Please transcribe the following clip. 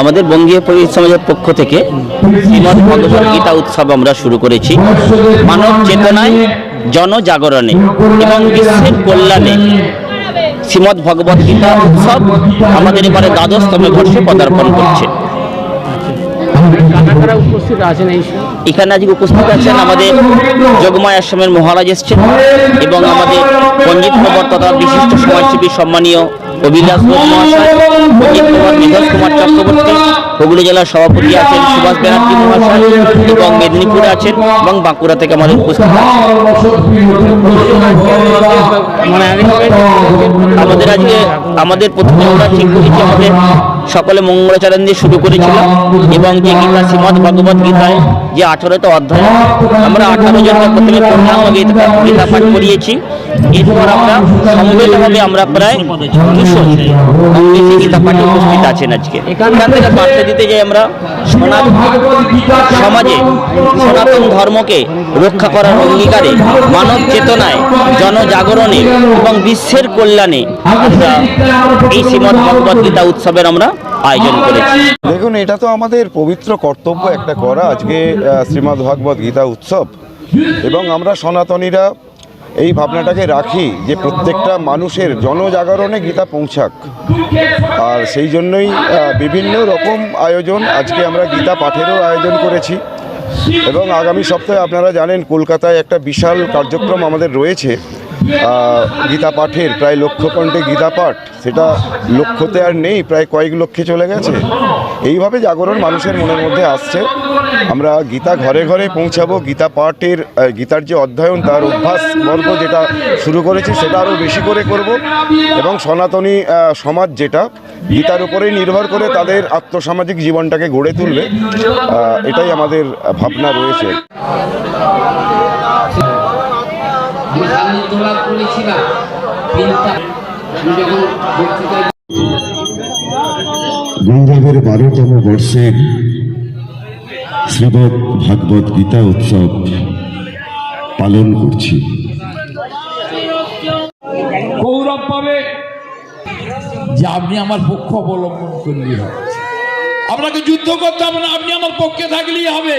আমাদের বঙ্গীয় পরিবার সমাজের পক্ষ থেকে গীতা উৎসব আমরা শুরু করেছি। মানব চেতনায় জনজাগরণে এবং বিশ্বের কল্যাণে। শ্রীমদ ভগবত গীতা উৎসব আমাদের এবারে দ্বাদশতম বর্ষে পদার্পণ করছে। এখানে আজকে উপস্থিত আছেন আমাদের যোগমায় আশ্রমের মহারাজ এসছেন এবং আমাদের পণ্ডিত প্রবর তথা বিশিষ্ট সমাজসেবী সম্মানীয় অভিলাষ মহাশয়। হুগলি জেলার সভাপতি আছেন সুভাষ ব্যানার্জি মহাশয় এবং মেদিনীপুর আছেন এবং বাঁকুড়া থেকে আমাদের উপস্থিত। মানে আমাদের আজকে, আমাদের আমরা ঠিক করেছি আমাদের সকলে মঙ্গলাচরণ দিয়ে শুরু করেছিল এবং যে গীতা শ্রীমদ ভগবত গীতায় যে আঠারোটা অধ্যায় আমরা আঠারো জনকে প্রথমে পূর্ণাঙ্গ গীতা গীতা পাঠ করিয়েছি। এরপর আমরা সম্মিলিতভাবে আমরা প্রায় দুশো গীতা পাঠে উপস্থিত আছেন আজকে। এখান থেকে বার্তা দিতে যাই আমরা। সমাজে সনাতন ধর্মকে রক্ষা করার অঙ্গীকারে, মানব চেতনায়, জনজাগরণে এবং বিশ্বের কল্যাণে আমরা এই শ্রীমদ গীতা উৎসবের আমরা আয়োজন করেছি। দেখুন, এটা তো আমাদের পবিত্র কর্তব্য একটা করা আজকে শ্রীমদ্ গীতা উৎসব। এবং আমরা সনাতনীরা এই ভাবনাটাকে রাখি যে প্রত্যেকটা মানুষের জনজাগরণে গীতা পৌঁছাক। আর সেই জন্যই বিভিন্ন রকম আয়োজন আজকে আমরা গীতা পাঠেরও আয়োজন করেছি। এবং আগামী সপ্তাহে আপনারা জানেন, কলকাতায় একটা বিশাল কার্যক্রম আমাদের রয়েছে। গীতা পাঠের প্রায় লক্ষ কণ্ঠে গীতা পাঠ, সেটা লক্ষ্যতে আর নেই, প্রায় কয়েক লক্ষে চলে গেছে। এইভাবে জাগরণ মানুষের মনের মধ্যে আসছে। আমরা গীতা ঘরে ঘরে পৌঁছাবো, গীতা পাঠের গীতার যে অধ্যয়ন, তার অভ্যাস বর্গ যেটা শুরু করেছি, সেটা আরও বেশি করে করব। এবং সনাতনী সমাজ যেটা, গীতার উপরেই নির্ভর করে তাদের আত্মসামাজিক জীবনটাকে গড়ে তুলবে এটাই আমাদের ভাবনা রয়েছে। আমি যখন বক্তৃতা গৌরবের বারোতম বর্ষের শ্রীমদ ভাগবত গীতা উৎসব পালন করছি। গৌরব পাবে যে আপনি আমার পক্ষ অবলম্বন করলেই হবে। আপনাকে যুদ্ধ করতে হবে না আপনি আমার পক্ষে থাকলেই হবে।